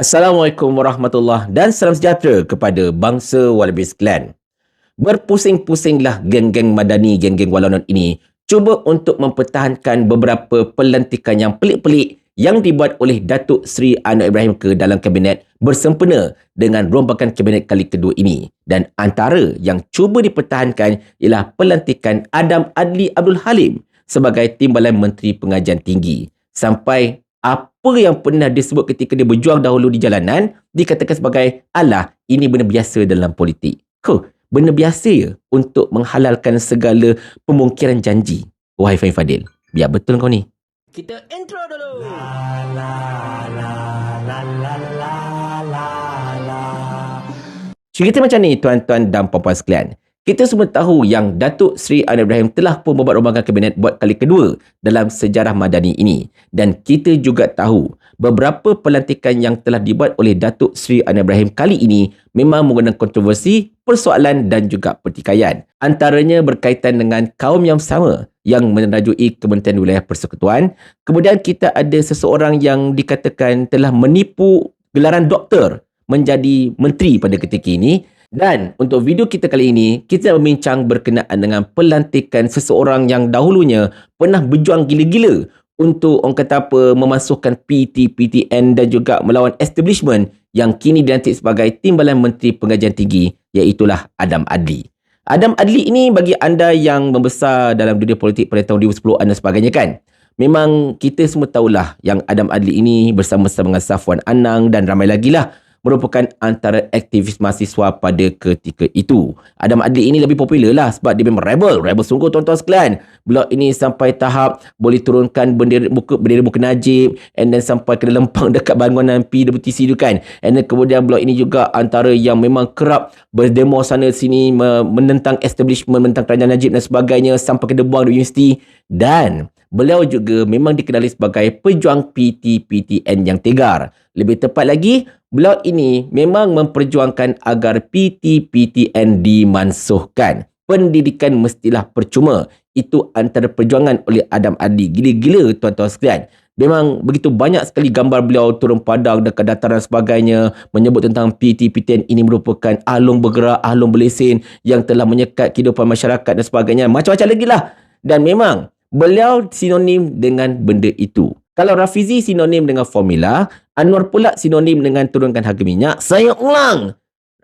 Assalamualaikum warahmatullahi dan salam sejahtera kepada bangsa Wallabies Clan. Berpusing-pusinglah geng-geng madani, geng-geng walanon ini cuba untuk mempertahankan beberapa pelantikan yang pelik-pelik yang dibuat oleh Datuk Seri Anwar Ibrahim ke dalam kabinet bersempena dengan rombakan kabinet kali kedua ini. Dan antara yang cuba dipertahankan ialah pelantikan Adam Adli Abdul Halim sebagai Timbalan Menteri Pengajian Tinggi. Sampai apa yang pernah disebut ketika dia berjuang dahulu di jalanan dikatakan sebagai alah ini benda biasa dalam politik. Huh, benda biasa ya untuk menghalalkan segala pemungkiran janji. Wahai Fahim Fadil, biar betul kau ni. Kita intro dulu. La la la la la la la la. Cerita macam ni tuan-tuan dan puan-puan sekalian. Kita semua tahu yang Datuk Seri Anwar Ibrahim telah pun membuat rombakan kabinet buat kali kedua dalam sejarah madani ini. Dan kita juga tahu beberapa pelantikan yang telah dibuat oleh Datuk Seri Anwar Ibrahim kali ini memang menggunakan kontroversi, persoalan dan juga pertikaian. Antaranya berkaitan dengan kaum yang sama yang menerajui Kementerian Wilayah Persekutuan. Kemudian kita ada seseorang yang dikatakan telah menipu gelaran doktor menjadi menteri pada ketika ini dan untuk video kita kali ini, kita membincang berkenaan dengan pelantikan seseorang yang dahulunya pernah berjuang gila-gila untuk orang kata apa, memasukkan PT, PTN dan juga melawan establishment yang kini dilantik sebagai Timbalan Menteri Pengajian Tinggi, iaitulah Adam Adli. Adam Adli ini bagi anda yang membesar dalam dunia politik pada tahun 2010 dan sebagainya kan, memang kita semua tahulah yang Adam Adli ini bersama-sama dengan Safwan Anang dan ramai lagi lah merupakan antara aktivis mahasiswa pada ketika itu. Adam Adli ini lebih popular lah sebab dia memang rebel. Rebel sungguh tuan-tuan sekalian. Blok ini sampai tahap boleh turunkan bendera buku, bendera buku Najib and then sampai kena lempang dekat bangunan PWTC tu kan. And then kemudian blok ini juga antara yang memang kerap berdemo sana sini menentang establishment, menentang kerajaan Najib dan sebagainya sampai kena buang di universiti. Dan beliau juga memang dikenali sebagai pejuang PT-PTN yang tegar. Lebih tepat lagi, Blog ini memang memperjuangkan agar PT-PTN dimansuhkan. Pendidikan mestilah percuma. Itu antara perjuangan oleh Adam Adli. Gila-gila tuan-tuan sekalian. Memang begitu banyak sekali gambar beliau turun padang dekat dataran sebagainya menyebut tentang PT-PTN ini merupakan ahlung bergerak, ahlung berlesen yang telah menyekat kehidupan masyarakat dan sebagainya. Macam-macam lagi lah. Dan memang beliau sinonim dengan benda itu. Kalau Rafizi sinonim dengan formula, Anwar pula sinonim dengan turunkan harga minyak. Saya ulang.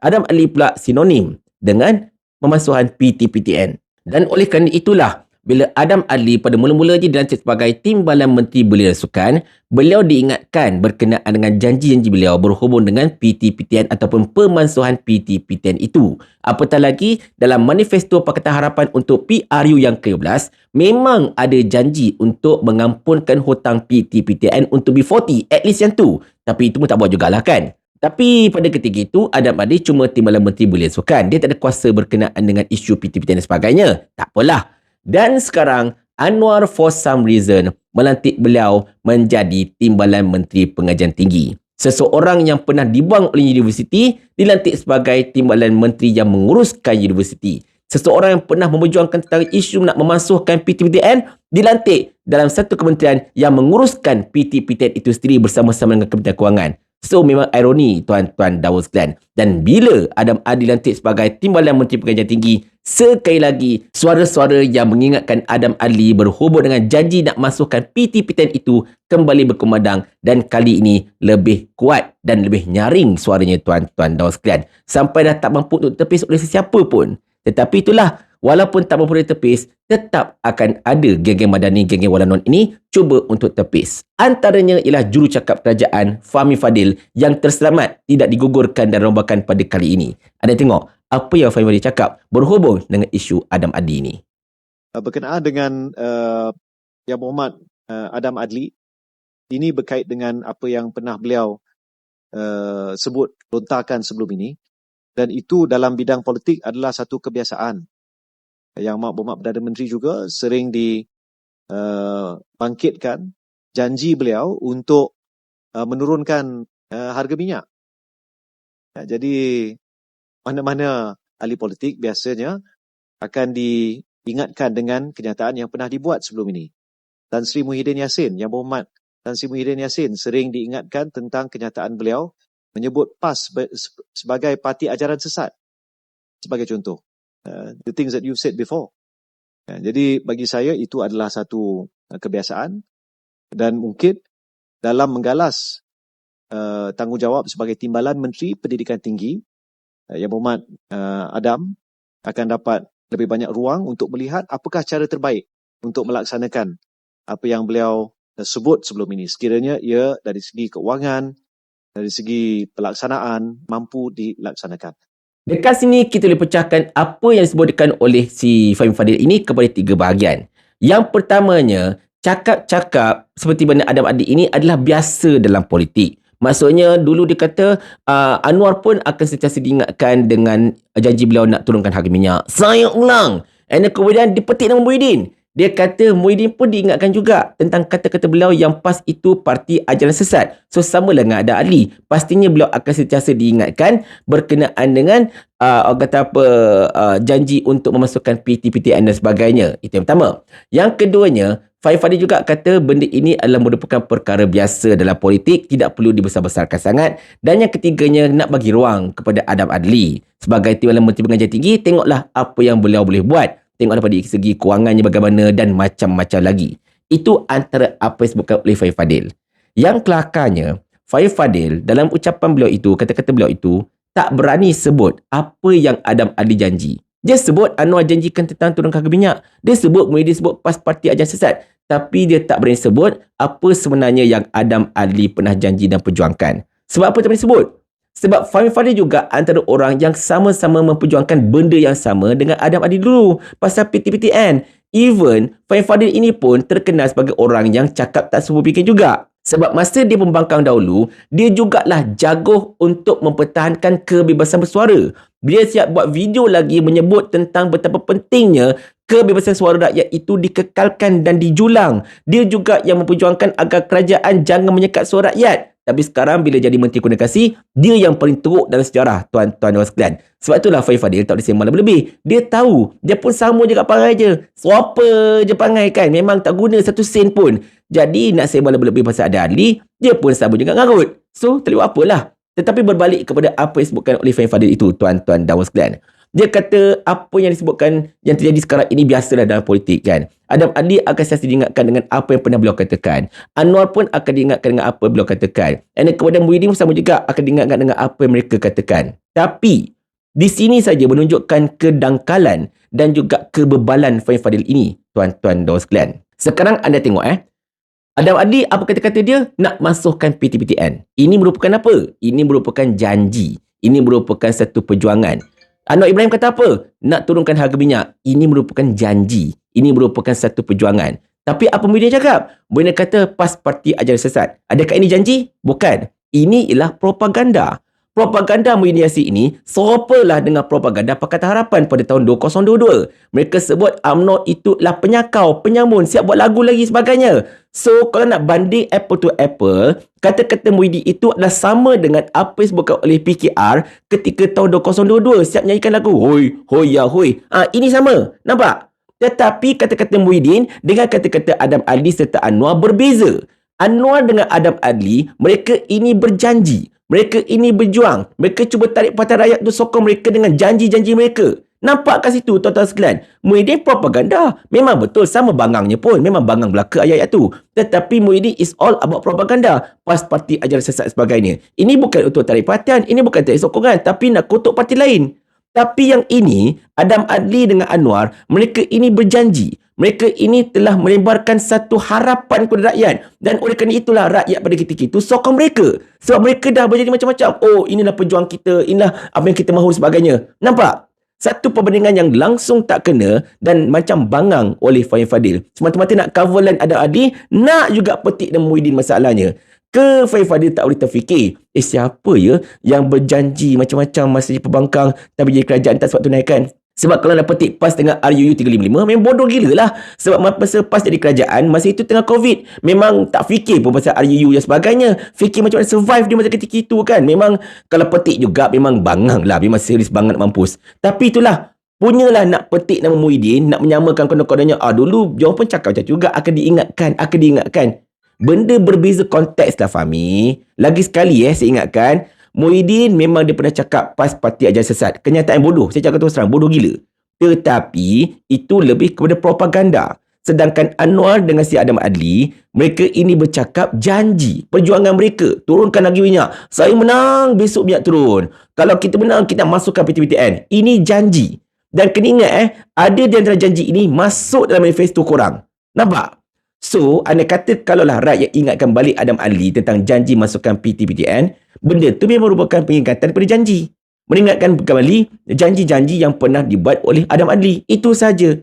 Adam Ali pula sinonim dengan pemasuhan PTPTN. Dan oleh kerana itulah, bila Adam Adli pada mula-mula je dilantik sebagai Timbalan Menteri Belia Sukan, beliau diingatkan berkenaan dengan janji-janji beliau berhubung dengan PT-PTN ataupun pemansuhan PT-PTN itu. Apatah lagi, dalam manifesto Pakatan Harapan untuk PRU yang ke-11, memang ada janji untuk mengampunkan hutang PT-PTN untuk B40, at least yang tu. Tapi itu pun tak buat jugalah kan. Tapi pada ketika itu, Adam Adli cuma Timbalan Menteri Belia Sukan. Dia tak ada kuasa berkenaan dengan isu PT-PTN dan sebagainya. Tak apalah. Dan sekarang Anwar for some reason melantik beliau menjadi Timbalan Menteri Pengajian Tinggi. Seseorang yang pernah dibuang oleh universiti dilantik sebagai Timbalan Menteri yang menguruskan universiti. Seseorang yang pernah memperjuangkan tentang isu nak memasukkan PTPTN dilantik dalam satu kementerian yang menguruskan PTPTN itu sendiri bersama-sama dengan Kementerian Kewangan. So memang ironi tuan-tuan Dawud sekalian. Dan bila Adam Adli lantik sebagai Timbalan Menteri Pengajian Tinggi, sekali lagi suara-suara yang mengingatkan Adam Adli berhubung dengan janji nak masukkan PT-PTN itu kembali berkumandang dan kali ini lebih kuat dan lebih nyaring suaranya tuan-tuan Dawud sekalian. Sampai dah tak mampu untuk tepis oleh sesiapa pun. Tetapi itulah walaupun tak mampu ditepis, tetap akan ada geng-geng madani, geng-geng walanon ini cuba untuk tepis. Antaranya ialah jurucakap kerajaan Fahmi Fadil yang terselamat tidak digugurkan dan rombakan pada kali ini. Anda tengok apa yang Fahmi Fadil cakap berhubung dengan isu Adam Adli ini. Uh, berkenaan dengan uh, Yang Muhammad uh, Adam Adli, ini berkait dengan apa yang pernah beliau uh, sebut, lontarkan sebelum ini. Dan itu dalam bidang politik adalah satu kebiasaan yang Mak Berhormat Perdana Menteri juga sering dibangkitkan uh, janji beliau untuk uh, menurunkan uh, harga minyak. Ya, jadi mana-mana ahli politik biasanya akan diingatkan dengan kenyataan yang pernah dibuat sebelum ini. Tan Sri Muhyiddin Yassin, yang berhormat Tan Sri Muhyiddin Yassin sering diingatkan tentang kenyataan beliau menyebut PAS sebagai parti ajaran sesat. Sebagai contoh. Uh, the things that you've said before. Uh, jadi bagi saya itu adalah satu uh, kebiasaan dan mungkin dalam menggalas uh, tanggungjawab sebagai timbalan Menteri Pendidikan Tinggi uh, Yang Berhormat uh, Adam akan dapat lebih banyak ruang untuk melihat apakah cara terbaik untuk melaksanakan apa yang beliau sebut sebelum ini. Sekiranya ia dari segi keuangan, dari segi pelaksanaan mampu dilaksanakan. Dekat sini kita boleh pecahkan apa yang disebutkan oleh si Fahim Fadil ini kepada tiga bahagian. Yang pertamanya, cakap-cakap seperti mana Adam Adi ini adalah biasa dalam politik. Maksudnya dulu dia kata uh, Anwar pun akan sentiasa diingatkan dengan janji beliau nak turunkan harga minyak. Saya ulang. And kemudian dipetik nama Muhyiddin. Dia kata Muhyiddin pun diingatkan juga tentang kata-kata beliau yang PAS itu parti ajaran sesat. So sama lah dengan ada Ali. Pastinya beliau akan sentiasa diingatkan berkenaan dengan uh, orang kata apa uh, janji untuk memasukkan PTPTN dan sebagainya. Itu yang pertama. Yang keduanya, Faif Fadi juga kata benda ini adalah merupakan perkara biasa dalam politik, tidak perlu dibesar-besarkan sangat. Dan yang ketiganya, nak bagi ruang kepada Adam Adli. Sebagai Timbalan Menteri Pengajian Tinggi, tengoklah apa yang beliau boleh buat. Tengok daripada segi kewangannya bagaimana dan macam-macam lagi. Itu antara apa yang disebutkan oleh Faif Fadil. Yang kelakarnya, Faif Fadil dalam ucapan beliau itu, kata-kata beliau itu, tak berani sebut apa yang Adam Adli janji. Dia sebut Anwar janjikan tentang turun harga minyak. Dia sebut Muhyiddin sebut PAS Parti Ajar Sesat. Tapi dia tak berani sebut apa sebenarnya yang Adam Adli pernah janji dan perjuangkan. Sebab apa tak berani sebut? Sebab Fahmi Fadil juga antara orang yang sama-sama memperjuangkan benda yang sama dengan Adam Adi dulu pasal PTPTN. Even Fahmi Fadil ini pun terkenal sebagai orang yang cakap tak semua fikir juga. Sebab masa dia pembangkang dahulu, dia jugalah jagoh untuk mempertahankan kebebasan bersuara. Dia siap buat video lagi menyebut tentang betapa pentingnya kebebasan suara rakyat itu dikekalkan dan dijulang. Dia juga yang memperjuangkan agar kerajaan jangan menyekat suara rakyat. Tapi sekarang bila jadi Menteri Komunikasi, dia yang paling teruk dalam sejarah tuan-tuan dan sekalian. Sebab itulah Faif Fadil tak boleh sembang lebih-lebih. Dia tahu, dia pun sama je kat perangai je. Swapper je perangai kan. Memang tak guna satu sen pun. Jadi nak sembang lebih-lebih pasal ada ahli, dia pun sama juga ngarut. So, boleh apalah. Tetapi berbalik kepada apa yang disebutkan oleh Faif Fadil itu, tuan-tuan dan sekalian. Dia kata apa yang disebutkan yang terjadi sekarang ini biasalah dalam politik kan. Adam Adli akan sentiasa diingatkan dengan apa yang pernah beliau katakan. Anwar pun akan diingatkan dengan apa beliau katakan. Dan kemudian Muhyiddin sama juga akan diingatkan dengan apa yang mereka katakan. Tapi di sini saja menunjukkan kedangkalan dan juga kebebalan Fahim Fadil ini, tuan-tuan dan sekalian. Sekarang anda tengok eh. Adam Adli apa kata-kata dia? Nak masukkan PTPTN. Ini merupakan apa? Ini merupakan janji. Ini merupakan satu perjuangan. Anwar Ibrahim kata apa? Nak turunkan harga minyak. Ini merupakan janji. Ini merupakan satu perjuangan. Tapi apa Muhyiddin cakap? Muhyiddin kata PAS Parti Ajaran Sesat. Adakah ini janji? Bukan. Ini ialah propaganda. Propaganda Yassin ini serupalah dengan propaganda Pakatan Harapan pada tahun 2022. Mereka sebut UMNO itu adalah penyakau, penyamun, siap buat lagu lagi sebagainya. So, kalau nak banding apple to apple, kata-kata Muhyiddin itu adalah sama dengan apa yang disebutkan oleh PKR ketika tahun 2022 siap nyanyikan lagu. Hoi, hoi ya hoi. Ah, ini sama. Nampak? Tetapi kata-kata Muhyiddin dengan kata-kata Adam Adli serta Anwar berbeza. Anwar dengan Adam Adli, mereka ini berjanji. Mereka ini berjuang. Mereka cuba tarik patah rakyat tu sokong mereka dengan janji-janji mereka. Nampak kat situ tuan-tuan sekalian? Muhyiddin propaganda. Memang betul sama bangangnya pun. Memang bangang belaka ayat-ayat tu. Tetapi Muhyiddin is all about propaganda. Pas parti ajaran sesat sebagainya. Ini bukan untuk tarik perhatian. Ini bukan tarik sokongan. Tapi nak kutuk parti lain. Tapi yang ini, Adam Adli dengan Anwar, mereka ini berjanji mereka ini telah melebarkan satu harapan kepada rakyat. Dan oleh kerana itulah rakyat pada ketika itu sokong mereka. Sebab mereka dah berjadi macam-macam. Oh, inilah pejuang kita. Inilah apa yang kita mahu sebagainya. Nampak? Satu perbandingan yang langsung tak kena dan macam bangang oleh Fahim Fadil. Semata-mata nak cover line ada Adi, nak juga petik dan Muhyiddin masalahnya. Ke Fahim Fadil tak boleh terfikir, eh siapa ya yang berjanji macam-macam masa di pembangkang tapi jadi kerajaan tak sebab tunaikan? Sebab kalau nak petik PAS dengan RUU 355, memang bodoh gila lah. Sebab masa PAS jadi kerajaan, masa itu tengah COVID. Memang tak fikir pun pasal RUU dan sebagainya. Fikir macam mana survive dia masa ketika itu kan. Memang kalau petik juga, memang bangang lah. Memang serius banget mampus. Tapi itulah, punyalah nak petik nama Muhyiddin, nak menyamakan kena-kenanya. Ah dulu, dia pun cakap macam juga, akan diingatkan, akan diingatkan. Benda berbeza konteks lah Fahmi. Lagi sekali eh, saya ingatkan, Muhyiddin memang dia pernah cakap PAS parti ajar sesat. Kenyataan bodoh. Saya cakap terus terang, bodoh gila. Tetapi itu lebih kepada propaganda. Sedangkan Anwar dengan si Adam Adli, mereka ini bercakap janji perjuangan mereka. Turunkan lagi minyak. Saya menang, besok minyak turun. Kalau kita menang, kita masukkan PTPTN. Ini janji. Dan kena ingat eh, ada di antara janji ini masuk dalam manifesto korang. Nampak? So, anda kata kalaulah rakyat ingatkan balik Adam Adli tentang janji masukkan PTPTN, benda tu memang merupakan pengingatan daripada janji. Mengingatkan kembali janji-janji yang pernah dibuat oleh Adam Adli. Itu saja.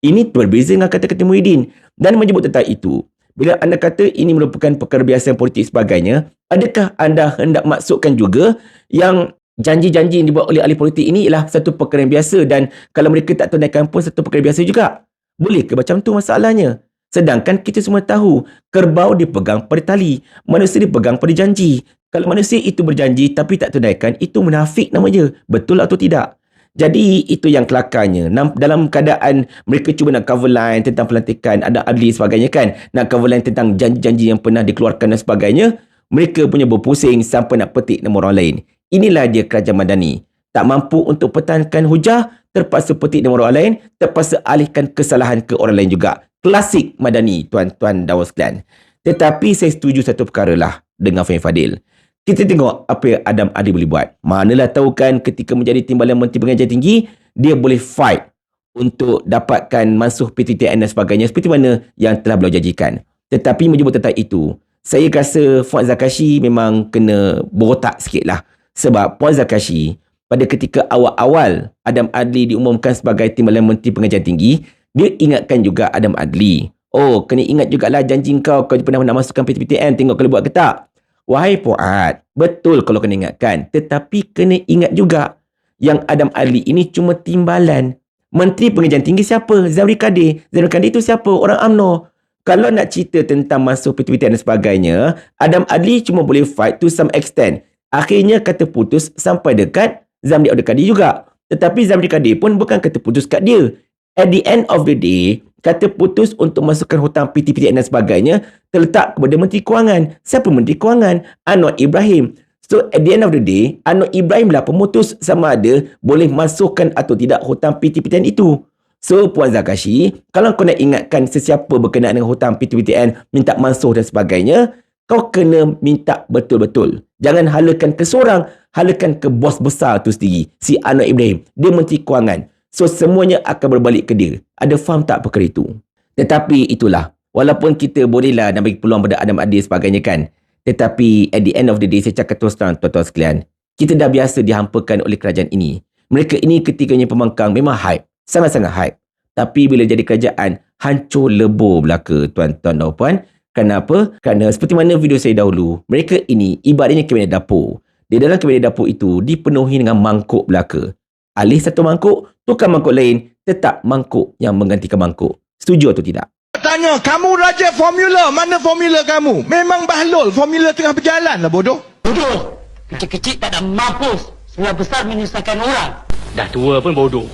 Ini berbeza dengan kata-kata Muhyiddin. Dan menyebut tentang itu, bila anda kata ini merupakan perkara biasa politik sebagainya, adakah anda hendak maksudkan juga yang janji-janji yang dibuat oleh ahli politik ini ialah satu perkara yang biasa dan kalau mereka tak tunaikan pun satu perkara biasa juga? Boleh ke macam tu masalahnya? Sedangkan kita semua tahu, kerbau dipegang pada tali, manusia dipegang pada janji. Kalau manusia itu berjanji tapi tak tunaikan, itu munafik namanya. Betul atau tidak? Jadi itu yang kelakarnya. Dalam keadaan mereka cuba nak cover line tentang pelantikan, ada adli sebagainya kan. Nak cover line tentang janji-janji yang pernah dikeluarkan dan sebagainya. Mereka punya berpusing sampai nak petik nama orang lain. Inilah dia kerajaan madani. Tak mampu untuk pertahankan hujah, terpaksa petik nama orang lain, terpaksa alihkan kesalahan ke orang lain juga. Klasik madani, tuan-tuan dan sekalian. Tetapi saya setuju satu perkara lah dengan Fahim Fadil. Kita tengok apa yang Adam Adi boleh buat. Manalah tahu kan ketika menjadi timbalan Menteri Pengajian Tinggi, dia boleh fight untuk dapatkan masuk PTTN dan sebagainya seperti mana yang telah beliau janjikan. Tetapi menyebut tentang itu, saya rasa Fuad Zakashi memang kena berotak sikit lah. Sebab Puan Zakashi, pada ketika awal-awal Adam Adli diumumkan sebagai timbalan Menteri Pengajian Tinggi, dia ingatkan juga Adam Adli. Oh, kena ingat jugalah janji kau kau pernah nak masukkan PTPTN, tengok kalau buat ke tak. Wahai Fuad, betul kalau kena ingatkan. Tetapi kena ingat juga yang Adam Ali ini cuma timbalan. Menteri Pengajian Tinggi siapa? Zamri Kadir. Zamri Kadir itu siapa? Orang UMNO. Kalau nak cerita tentang masuk PTPTN dan sebagainya, Adam Ali cuma boleh fight to some extent. Akhirnya kata putus sampai dekat Zamri Abdul Kadir juga. Tetapi Zamri Kadir pun bukan kata putus kat dia. At the end of the day, kata putus untuk masukkan hutang PTPTN dan sebagainya terletak kepada Menteri Kewangan. Siapa Menteri Kewangan? Anwar Ibrahim. So at the end of the day, Anwar Ibrahim lah pemutus sama ada boleh masukkan atau tidak hutang PTPTN itu. So Puan Zakashi, kalau kau nak ingatkan sesiapa berkenaan dengan hutang PTPTN, minta masuk dan sebagainya, kau kena minta betul-betul. Jangan halakan ke seorang, halakan ke bos besar tu sendiri, si Anwar Ibrahim. Dia Menteri Kewangan. So semuanya akan berbalik ke dia. Ada faham tak perkara itu? Tetapi itulah. Walaupun kita bolehlah nak bagi peluang pada Adam Adil sebagainya kan. Tetapi at the end of the day saya cakap terus terang tuan-tuan sekalian. Kita dah biasa dihampakan oleh kerajaan ini. Mereka ini ketiganya pembangkang memang hype. Sangat-sangat hype. Tapi bila jadi kerajaan, hancur lebur belaka tuan-tuan dan puan. Kenapa? Kerana seperti mana video saya dahulu, mereka ini ibaratnya kabinet dapur. Di dalam kabinet dapur itu dipenuhi dengan mangkuk belaka. Alih satu mangkuk, tukar mangkuk lain, tetap mangkuk yang menggantikan mangkuk. Setuju atau tidak? Tanya, kamu raja formula, mana formula kamu? Memang bahlul, formula tengah berjalan lah bodoh. Bodoh. Kecil-kecil tak ada mampus. Sebelah besar menyusahkan orang. Dah tua pun bodoh.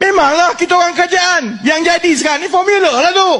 Memanglah kita orang kerajaan. Yang jadi sekarang ni formula lah tu.